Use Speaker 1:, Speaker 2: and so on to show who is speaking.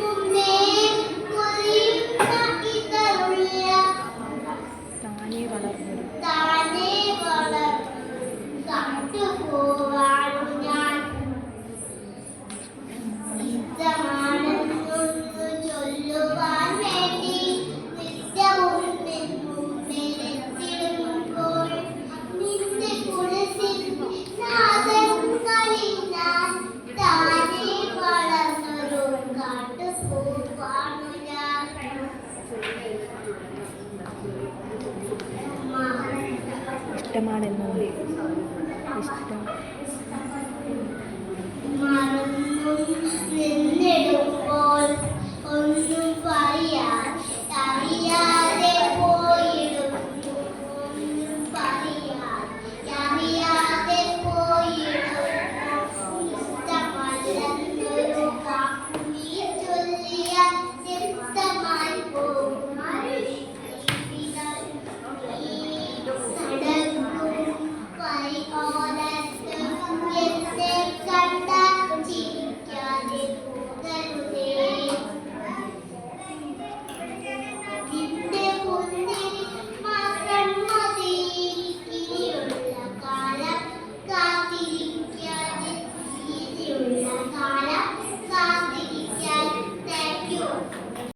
Speaker 1: Cum ne
Speaker 2: ഇഷ്ടമാണെന്നാണ് ഇഷ്ടം.